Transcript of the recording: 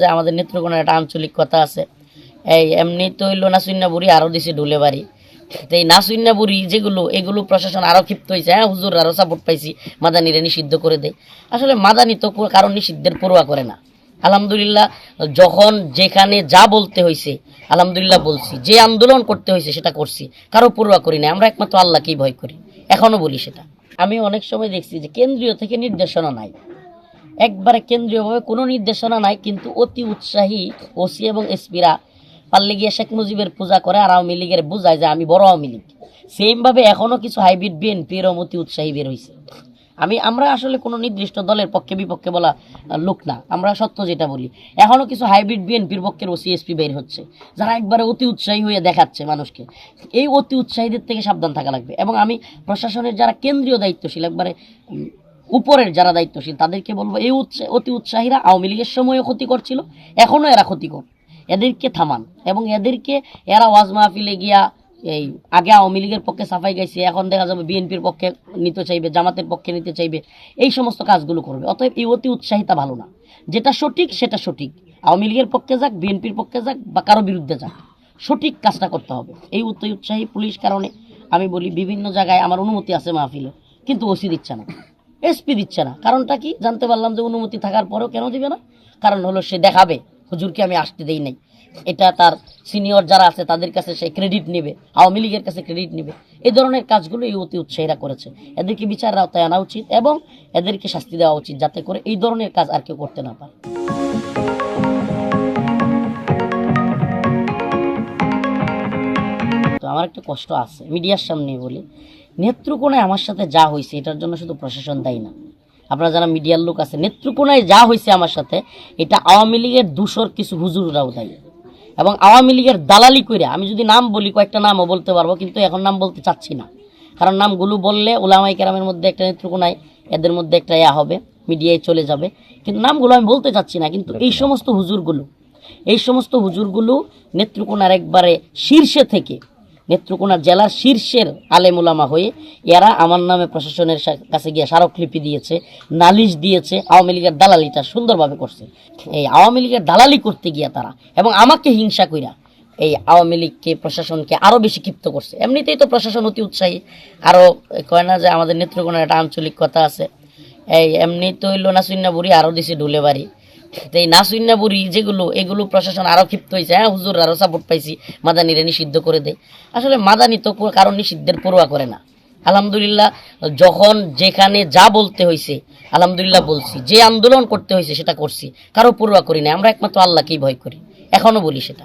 যে আমাদের নেত্রকোনার একটা আঞ্চলিক কথা আছে। এই এমনি তো হইল নাসুন্না বুড়ি, আরও দিছে ঢুলে বাড়ি। তো এই নাসুন্না বুড়ি যেগুলো, এগুলো প্রশাসন আরও ক্ষিপ্ত হয়েছে হ্যাঁ হুজুর আরও সাপোর্ট পাইছি, মাদানিরে নিষিদ্ধ করে দেয়। আসলে মাদানি তো কারণ নিষিদ্ধের পড়ুয়া করে না। আলহামদুলিল্লাহ, যখন যেখানে যা বলতে হয়েছে আলহামদুলিল্লাহ বলছি। যে আন্দোলন করতে হয়েছে সেটা করছি। কারও পড়ুয়া করি না আমরা একমাত্র আল্লাহকেই ভয় করি। এখনও বলি সেটা। আমি অনেক সময় দেখছি যে কেন্দ্রীয় থেকে নির্দেশনা নাই। একবারে কেন্দ্রীয়ভাবে কোনো নির্দেশনা নাই, কিন্তু অতি উৎসাহী ওসি এবং এসপিরা। পারলে গিয়ে শেখ মুজিবের পূজা করে, আর আওয়ামী লীগের বোঝায় যে আমি বড় আওয়ামী লীগ। সেমভাবে এখনও কিছু হাইব্রিড বিএনপির অতি উৎসাহী বের হয়েছে আমি, আমরা আসলে কোনো নির্দিষ্ট দলের পক্ষে বিপক্ষে বলা লোক না। আমরা সত্য যেটা বলি এখনও কিছু হাইব্রিড বিএনপির পক্ষের ওসি, এসপি বের হচ্ছে, যারা একবারে অতি উৎসাহী হয়ে দেখাচ্ছে মানুষকে। এই অতি উৎসাহীদের থেকে সাবধান থাকা লাগবে। এবং আমি প্রশাসনের যারা কেন্দ্রীয় দায়িত্বশীল, একবারে উপরের যারা দায়িত্বশীল, তাদেরকে বলব, এই উৎসা, অতি উৎসাহীরা আওয়ামী লীগের সময়ও ক্ষতি করছিল এখনও এরা ক্ষতিকর। এদেরকে থামান এবং এদেরকে এরা ওয়াজ মাহফিলে গিয়া এই আগে আওয়ামী লীগের পক্ষে সাফাই গাইছে, এখন দেখা যাবে বিএনপির পক্ষে নিতে চাইবে, জামাতের পক্ষে নিতে চাইবে, এই সমস্ত কাজগুলো করবে। অতএব এই অতি উৎসাহিতা ভালো না। যেটা সঠিক, সেটা সঠিক। আওয়ামী লীগের পক্ষে যাক, বিএনপির পক্ষে যাক বা কারও বিরুদ্ধে যাক, সঠিক কাজটা করতে হবে। এই অতি উৎসাহী পুলিশ কারণে আমি বলি, বিভিন্ন জায়গায় আমার অনুমতি আছে মাহফিলে, কিন্তু ওসি দিচ্ছে না। এসপি দিচ্ছে না। কারণটা কি? জানতে পারলাম যে অনুমতি থাকার পরেও কেন দিবে না। কারণ হলো সে দেখাবে, হুজুরকে আমি আসতে দেই নাই। এটা তার সিনিয়র যারা আছে, তাদের কাছে সে ক্রেডিট নেবে, আওয়ামী লীগের কাছে ক্রেডিট নেবে। এই ধরনের কাজগুলো এই অতি উৎসাহীরা করেছে। এদেরকে বিচার আওতায় আনা উচিত এবং এদেরকে শাস্তি দেওয়া উচিত, যাতে করে এই ধরনের কাজ আর কেউ করতে না পারে। তো আমার একটা কষ্ট আছে, মিডিয়ার সামনে বলি। নেত্রকোনায় আমার সাথে যা হয়েছে, এটার জন্য শুধু প্রশাসন দায়ী না। আপনারা যারা মিডিয়ার লোক আছে, নেত্রকোনায় যা হয়েছে আমার সাথে, এটা আওয়ামী লীগের দুশোর কিছু হুজুররাও দায়ী। এবং আওয়ামী লীগের দালালি করে আমি যদি নাম বলি, কয়েকটা নামও বলতে পারব, কিন্তু এখন নাম বলতে চাচ্ছি না। কারণ নামগুলো বললে ওলামাই কেরামের মধ্যে একটা নেত্রকোনায়, এদের মধ্যে একটা ইয়া হবে, মিডিয়ায় চলে যাবে। কিন্তু নামগুলো আমি বলতে চাচ্ছি না, কিন্তু এই সমস্ত হুজুরগুলো, এই সমস্ত হুজুরগুলো নেত্রকোনার একবারে শীর্ষে থেকে নেত্রকোনা জেলার শীর্ষের আলেমুলামা হয়ে এরা আমার নামে প্রশাসনের কাছে গিয়ে স্মারকলিপি দিয়েছে, নালিশ দিয়েছে, আওয়ামী লীগের দালালিটা সুন্দরভাবে করছে। এই আওয়ামী লীগের দালালি করতে গিয়া তারা, এবং আমাকে হিংসা কইরা এই আওয়ামী লীগকে, প্রশাসনকে আরও বেশি ক্ষিপ্ত করছে। এমনিতেই তো প্রশাসন অতি উৎসাহী। আরও কয় না যে আমাদের নেত্রকোনার একটা আঞ্চলিক কথা আছে, এই এমনি তো হইল নাসুন্না বুড়ি আরও দিছে ঢুলে বাড়ি তো এই নাসুন্না বুড়ি যেগুলো, এগুলো প্রশাসন আরও ক্ষিপ্ত হয়েছে হ্যাঁ হুজুর আরও সাপোর্ট পাইছি, মাদানিরে নিষিদ্ধ করে দেয়। আসলে মাদানি তো কারণ নিষিদ্ধের পড়ুয়া করে না। আলহামদুলিল্লাহ, যখন যেখানে যা বলতে হয়েছে আলহামদুলিল্লাহ বলছি। যে আন্দোলন করতে হয়েছে সেটা করছি। কারও পড়ুয়া করি না আমরা একমাত্র আল্লাহকেই ভয় করি। এখনও বলি সেটা।